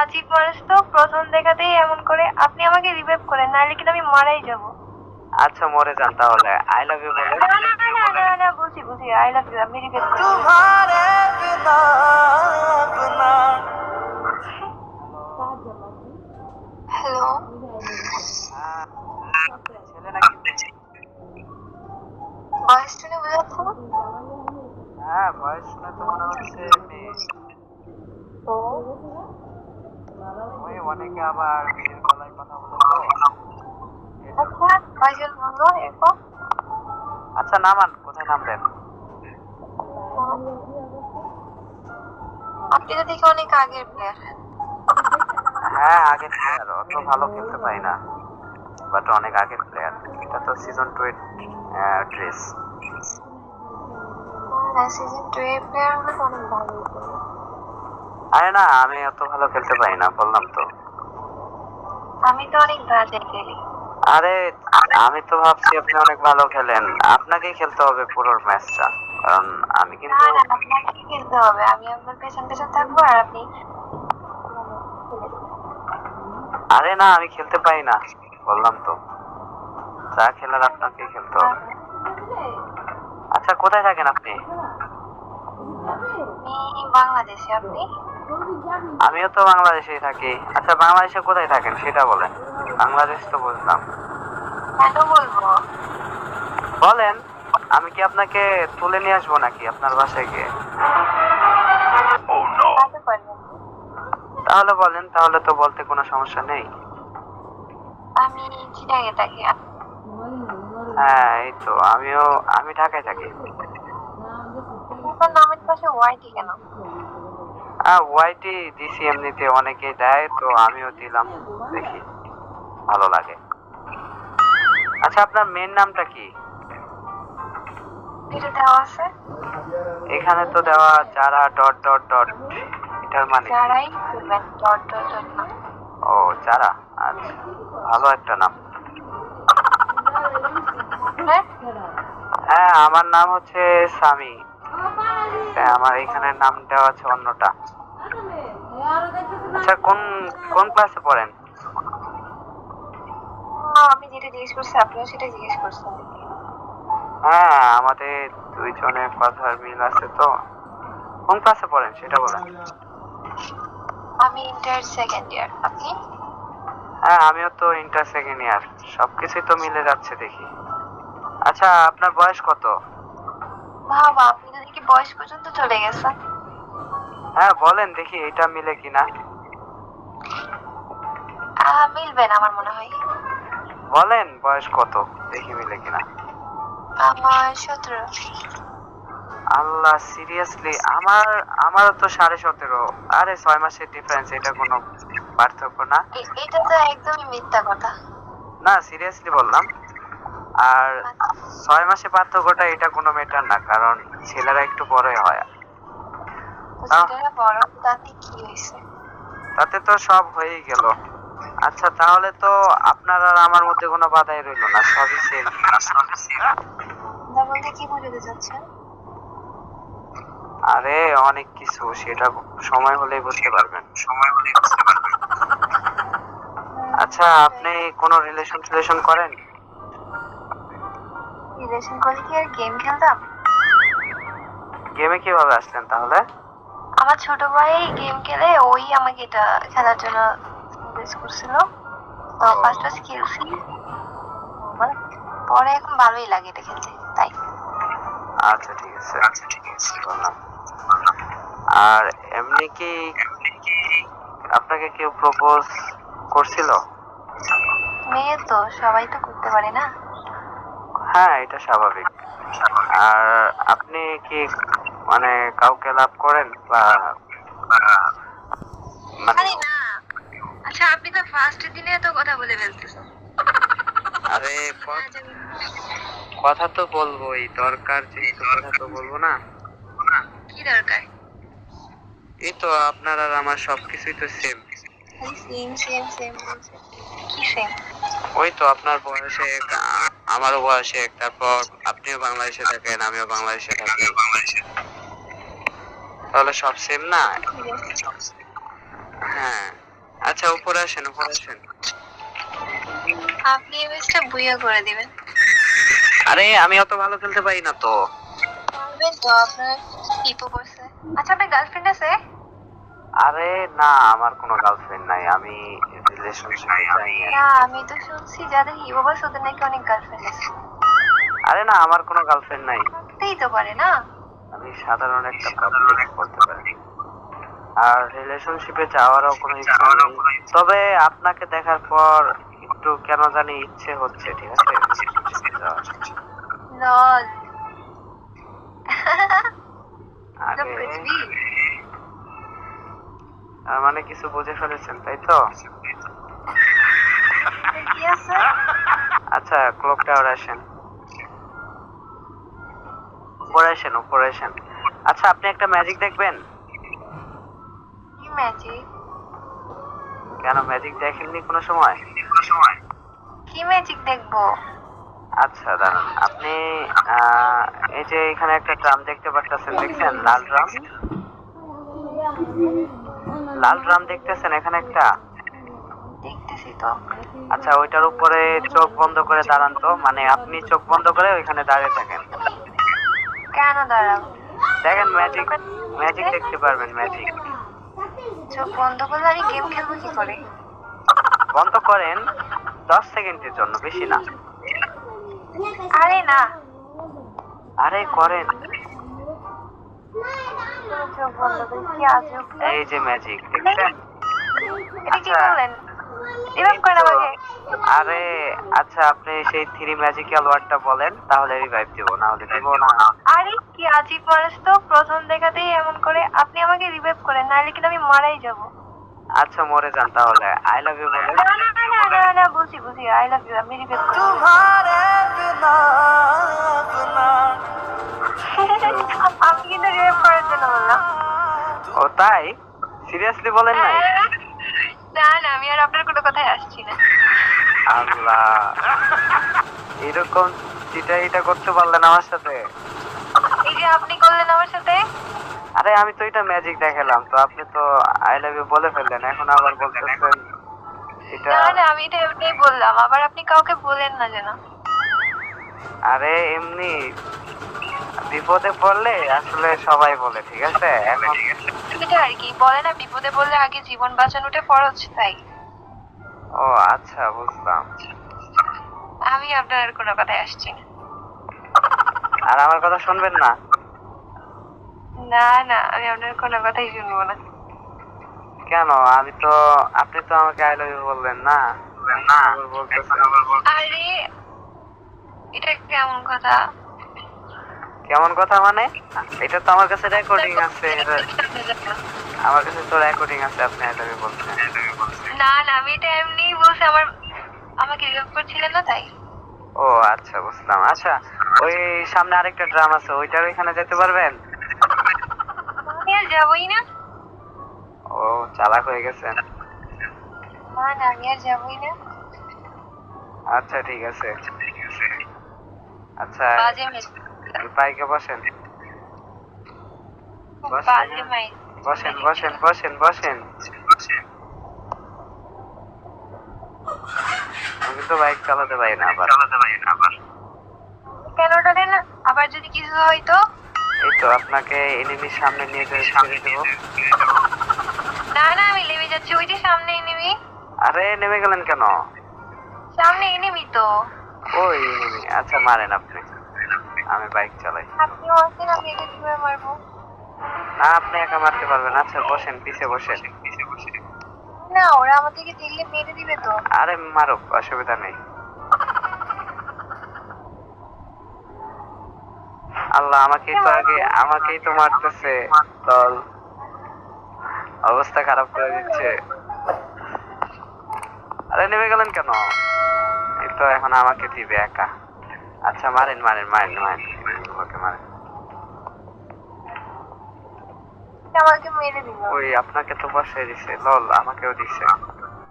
আজীব মানুষ তো প্রথম দেখাতেই এমন করে আপনি আমাকে রিভাইভ করেন নাহলে কিন্তু আমি মারাই যাব। আচ্ছা মরে যান তাহলে। আই লাভ ইউ বলে না না না না না আই লাভ ইউ আমি রিভাইভ করি তোমারে বিনা বিনা হ্যালো হ্যাঁ বয়স শুনে তো মনে হচ্ছে মেয়ে। ও। ওই অনেকে আবার মেয়ের গলায় কথা বলে তো এই জন্য। আচ্ছা কয়জন বলল এরকম। আচ্ছা নামান কোথায় নামবেন? আপনি তো দেখি অনেক আগের প্লেয়ার হ্যাঁ আগের প্লেয়ার অত ভালো খেলতে পারি না। বাট অনেক আগের প্লেয়ার এটা তো সিজন টু এর ড্রেস সিজন টু এর প্লেয়ার অনেক ভালো। আরে না আমি অত ভালো খেলতে পারি না বললাম তো। আমি তো অনেক বাজে খেলি। আরে আমি তো ভাবছি আপনি অনেক ভালো খেলেন। আপনাকেই খেলতে হবে পুরো ম্যাচটা কারণ আমি কিন্তু না না আপনাকে খেলতে হবে। আমি আপনার পেছন পেছন থাকব আর আপনি আরে না আমি খেলতে পারি না বললাম তো। যা খেলার আপনাকেই খেলতে হবে। আচ্ছা কোথায় থাকেন আপনি? বাংলাদেশে আপনি? আমিও তো বাংলাদেশেই থাকি। আচ্ছা বাংলাদেশে কোথায় থাকেন? সেটা বলেন। বাংলাদেশ তো বুঝলাম। বলেন আমি কি আপনাকে তুলে নিয়ে আসব নাকি আপনার বাসায় গিয়ে? তাহলে বলেন। তাহলে তো বলতে কোনো সমস্যা নেই। আমি চিটাগে থাকি। হ্যাঁ এই তো আমিও আমি ঢাকায় থাকি। আপনার নামের পাশে ওয়াইটি কেন? ওয়াইটি দিছি এমনিতে অনেকে দেয় তো আমিও দিলাম। দেখি ভালো লাগে। আচ্ছা আপনার মেন নামটা কি? এটা দেওয়া আছে। এখানে তো দেওয়া যারা ডট ডট ডট এটার মানে যারাই ডট ডট ডট ও যারা? আচ্ছা ভালো একটা নাম। হ্যাঁ? হ্যাঁ আমার নাম হচ্ছে সামি আমার এখানের নাম দেওয়া আছে অন্যটা। আচ্ছা কোন কোন ক্লাসে পড়েন? আমি যেটা জিজ্ঞেস করছি আপনিও সেটা জিজ্ঞেস করছেন। হ্যাঁ আমাদের দুইজনের কথার মিল আছে তো। কোন ক্লাসে পড়েন সেটা বলেন। আমি ইন্টার সেকেন্ড ইয়ার আপনি? হ্যাঁ আমিও তো ইন্টার সেকেন্ড ইয়ার সবকিছুই তো মিলে যাচ্ছে দেখি। আচ্ছা আপনার বয়স কত? বাবা আপনি তো দেখি বয়স পর্যন্ত চলে গেছেন হ্যাঁ বলেন দেখি এটা মিলে কিনা। মিলবে না আমার মনে হয়। বলেন বয়স কত দেখি মিলে কিনা। আমার সতেরো। আল্লাহ সিরিয়াসলি আমার আমারও তো সাড়ে সতেরো। আরে ছয় মাসের ডিফারেন্স এটা কোনো পার্থক্য না। এটা তো একদমই মিথ্যা কথা। না সিরিয়াসলি বললাম। আর ছয় মাসে পার্থক্যটা এটা কোনো ম্যাটার না কারণ ছেলেরা একটু বড়ই হয়। তাতে কি হয়েছে? তাতে তো সব হয়েই গেল। আচ্ছা তাহলে তো আপনার আর আমার মধ্যে কোনো বাধাই রইল না সবই সেম আরে অনেক কিছু সেটা সময় হলেই বুঝতে পারবেন। সময় হলেই বুঝতে পারবেন। আচ্ছা আপনি কোনো রিলেশন টিলেশন করেন? রিলেশন করলে কি আর গেম খেলতাম গেমে কীভাবে আসলেন তাহলে? আমার ছোট ভাই গেম খেলে ওই আমাকে এটা খেলার জন্য সাজেস্ট করছিল। তো ফার্স্ট ফার্স্ট খেলছি পরে এখন ভালোই লাগে এটা খেলতে তাই। আচ্ছা ঠিক আছে। আচ্ছা ঠিক আছে বললাম আর এমনি কি আপনাকে কেউ প্রপোজ করছিল? মেয়ে তো সবাই তো করতে পারে না। হ্যাঁ এটা স্বাভাবিক। আর আপনি কি মানে কাউকে লাভ করেন বা মানে না। আচ্ছা আপনি তো ফার্স্ট দিনে তো কথা বলে ফেলতেছেন। আরে কথা তো বলবোই দরকার জিনিস কথা তো বলব না। কি দরকার? এই তো আপনার আর আমার সবকিছুই তো সেম সেম সেম সেম কি সেম ওই তো আপনার বয়সে আমারও বয়সে এক তারপর আপনিও বাংলাদেশে থাকেন আমিও বাংলাদেশে থাকি। তাহলে সব সেম না? হ্যাঁ। আচ্ছা উপরে আসেন উপরে আসেন। আপনি এই ম্যাচটা বুইয়া করে দিবেন। আরে আমি অত ভালো খেলতে পারি না তো। পারবেন তো আপনার ইপো করছে আচ্ছা আপনার গার্লফ্রেন্ড আছে? আরে না আমার কোনো গার্লফ্রেন্ড নাই। আমি না। আমি তো শুনছি যাদের হিপো বস ওদের নাকি অনেক গার্লফ্রেন্ড আছে। আরে না আমার কোনো গার্লফ্রেন্ড নাই। তো পারে না? আমি সাধারণ একটা পাবলিক করতে পারি। আর রিলেশনশিপে যাওয়ারও কোনো ইচ্ছা নেই। তবে আপনাকে দেখার পর একটু কেন জানি ইচ্ছে হচ্ছে ঠিক আছে? লল। মানে কিছু বুঝে ফেলেছেন তাই তো? কি আছে আচ্ছা ক্লক টাওয়ার আসেন। উপরে আসেন উপরে আসেন। আচ্ছা আপনি একটা ম্যাজিক দেখবেন? কি ম্যাজিক কেন ম্যাজিক দেখেননি কোনো সময়? কি ম্যাজিক দেখব? আচ্ছা দাঁড়ান। আপনি আহ, এই যে এখানে একটা ড্রাম দেখতে পাচ্ছেন দেখছেন? লাল ড্রাম লাল ড্রাম দেখতেছেন এখানে একটা? দেখতেছি তো। আচ্ছা ওইটার উপরে চোখ বন্ধ করে দাঁড়ান তো। মানে আপনি চোখ বন্ধ করে ওইখানে দাঁড়িয়ে থাকেন। কেন দাঁড়াবো দেখেন ম্যাজিক ম্যাজিক দেখতে পারবেন ম্যাজিক চোখ বন্ধ করলে আমি গেম খেলব কি করে? বন্ধ করেন দশ সেকেন্ডের জন্য বেশি না। আরে না। আরে করেন। করে এই যে ম্যাজিক দেখছেন? আচ্ছা। আরে আচ্ছা আপনি সেই থ্রি ম্যাজিক্যাল ওয়ার্ডটা বলেন তাহলে রিভাইভ দিব না হলে দিব না। আরে কি আজীব মানুষ তো প্রথম দেখাতেই এমন করে আপনি আমাকে রিভাইভ করেন নাহলে কিন্তু আমি মারাই যাব। আচ্ছা মরে যান তাহলে। আই লাভ ইউ বলেন। না না না বুঝি বুঝি আই লাভ ইউ আমি রিভাইভ তোমারে বিনা আমি কিন্তু রিভাইভ করার জন্য বললাম। ও তাই? সিরিয়াসলি বলেন না হ্যাঁ। না না আমি আর আপনার কোনো কথাই আসছি না। আল্লাহ। এরকম চিটা এটা করতে পারলেন আমার সাথে? এই যে আপনি করলেন আমার সাথে? আরে আমি তো এটা ম্যাজিক দেখালাম তো আপনি তো আই লাভ ইউ বলে ফেললেন এখন আবার বলতেছেন এটা না না আমি এটা এমনিই বললাম আবার আপনি কাউকে বলেন না যেন। আরে এমনি বিপদে পড়লে আসলে সবাই বলে ঠিক আছে? এটা আর কি বলে না বিপদে বললে আগে জীবন বাঁচানোটা ফরজ তাই। ও আচ্ছা বুঝলাম। আমি আপনার আর কোনো কথাই আসছি না। আর আমার কথা শুনবেন না? না না আমি আপনার কোনো কথাই শুনব না। কেন? আমি তো আপনি তো আমাকে আই লাভ ইউ বললেন না। আরে এটা কেমন কথা? কেমন কথা মানে? এটা তো আমার কাছে রেকর্ডিং আছে আমার কাছে তো রেকর্ডিং আছে আপনি লাভ ইউ বলছেন? না না আমি এটা এমনি বলছি আমার আমাকে রিভাইভ করছিলেন না তাই। ও আচ্ছা বুঝলাম। আচ্ছা ওই সামনে আরেকটা ড্রাম আছে ওইটার ওইখানে যেতে পারবেন? আমি আর যাবোই না। ও চালাক হয়ে গেছেন না না আমি আর যাবোই না। আচ্ছা ঠিক আছে। আচ্ছা। বাজে মেয়ে বাইকে বসেন। বসেন। বসেন বসেন বসেন বসেন। আমি তো বাইক চালাতে পারি না আবার। চালাতে পারি না? আবার কেন আবার যদি কিছু হয় তো? এই তো আপনাকে এনিমির সামনে নিয়ে ছেড়ে দেবো। না না আমি নেমে যাচ্ছি। ওই যে সামনে এনিমি আরে নেমে গেলেন কেন? সামনে এনিমি তো। ওই এনিমি আচ্ছা মারেন আপনি। আমি বাইক চালাই। আপনিও আছেন আমি একে কীভাবে মারবো? না আপনি একা মারতে পারবেন। আচ্ছা বসেন পিছে বসেন পিছে বসেন। না ওরা আমাদেরকে দেখলে মেরে দিবে তো। আরে মারুক অসুবিধা নেই। আল্লাহ আমাকেই তো আগে আমাকেই তো মারতেছে। দল। অবস্থা খারাপ করে দিচ্ছে। আরে নেমে গেলেন কেন? এই তো এখন আমাকে দিবে একা। আচ্ছা মারেন মারেন মারেন মারেন। ওকে মারেন। আমাকে মেরে দিল। ওই আপনাকে তো বসাই দিছে লল আমাকেও দিছে।